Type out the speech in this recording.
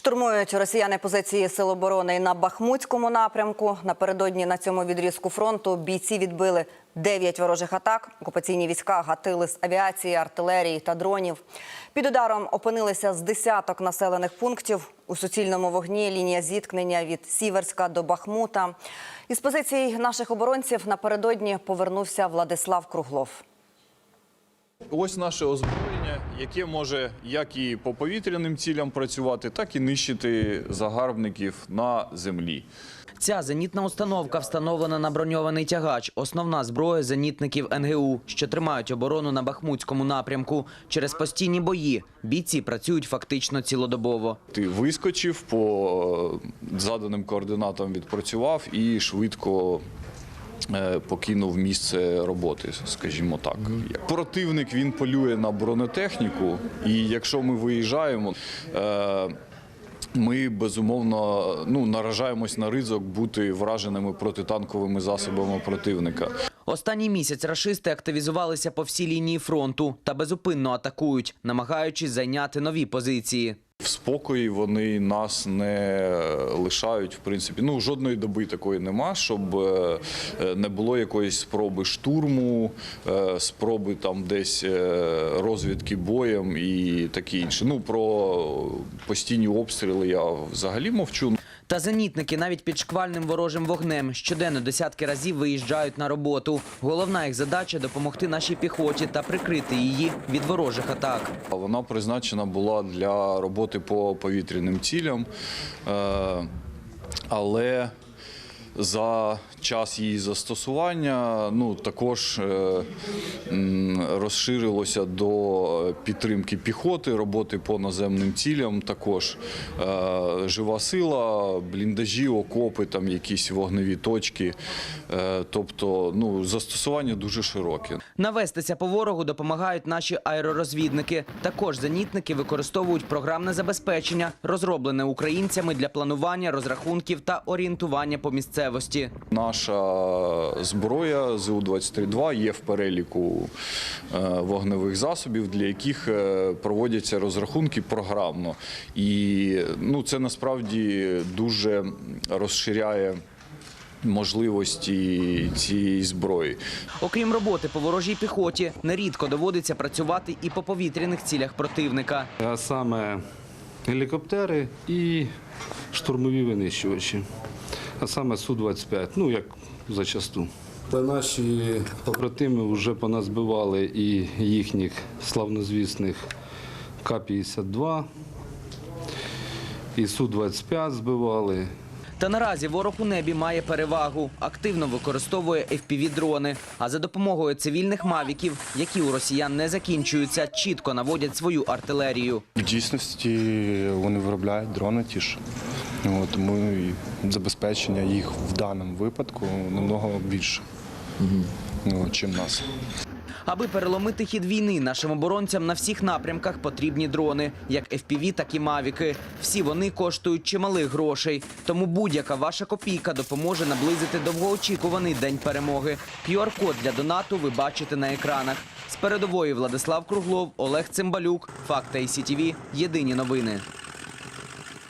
Штурмують росіяни позиції сил оборони на Бахмутському напрямку. Напередодні на цьому відрізку фронту бійці відбили 9 ворожих атак. Окупаційні війська гатили з авіації, артилерії та дронів. Під ударом опинилися з десяток населених пунктів. У суцільному вогні лінія зіткнення від Сіверська до Бахмута. Із позицій наших оборонців напередодні повернувся Владислав Круглов. Ось наше озброєння, яке може як і по повітряним цілям працювати, так і нищити загарбників на землі. Ця зенітна установка встановлена на броньований тягач. Основна зброя зенітників НГУ, що тримають оборону на Бахмутському напрямку. Через постійні бої бійці працюють фактично цілодобово. Ти вискочив по е, заданим координатам, відпрацював і швидко. Е, Покинув місце роботи, скажімо так. Противник він полює на бронетехніку, і якщо ми виїжджаємо, е, ми безумовно ну, наражаємось на ризик бути враженими протитанковими засобами противника. Останній місяць рашисти активізувалися по всій лінії фронту та безупинно атакують, намагаючись зайняти нові позиції. В спокої вони нас не лишають. В принципі, ну жодної доби такої нема, щоб е, е, не було якоїсь спроби штурму, е, спроби там десь розвідки боєм і таке інше. Ну про постійні обстріли я взагалі мовчу. Та зенітники навіть під шквальним ворожим вогнем щоденно десятки разів виїжджають на роботу. Головна їх задача допомогти нашій піхоті та прикрити її від ворожих атак. Вона призначена була для роботи по повітряним цілям, е, але за час її застосування ну, також е, розширилося до підтримки піхоти, роботи по наземним цілям. Також е, жива сила, бліндажі, окопи, там якісь вогневі точки. Е, тобто ну, застосування дуже широке. Навестися по ворогу допомагають наші аеророзвідники. Також зенітники використовують програмне забезпечення, розроблене українцями для планування, розрахунків та орієнтування по місцевості. Наша зброя ЗУ-23-2 є в переліку е, вогневих засобів, для яких е, проводяться розрахунки програмно. І ну, це насправді дуже розширяє можливості цієї зброї. Окрім роботи по ворожій піхоті, нерідко доводиться працювати і по повітряних цілях противника. а саме гелікоптери і штурмові винищувачі, а саме Су-25, ну як зачасту. Та наші побратими вже поназбивали і їхніх славнозвісних К-52, і Су-25 збивали. Та наразі ворог у небі має перевагу, активно використовує FPV-дрони. А за допомогою цивільних мавіків, які у росіян не закінчуються, чітко наводять свою артилерію. В дійсності вони виробляють дрони ті ж. Тому і забезпечення їх в даному випадку намного більше, ну, чим нас. Аби переломити хід війни, нашим оборонцям на всіх напрямках потрібні дрони, як FPV, так і мавіки. Всі вони коштують чималих грошей. Тому будь-яка ваша копійка допоможе наблизити довгоочікуваний день перемоги. QR-код для донату ви бачите на екранах. З передової Владислав Круглов, Олег Цимбалюк, Факт ICTV. Єдині новини.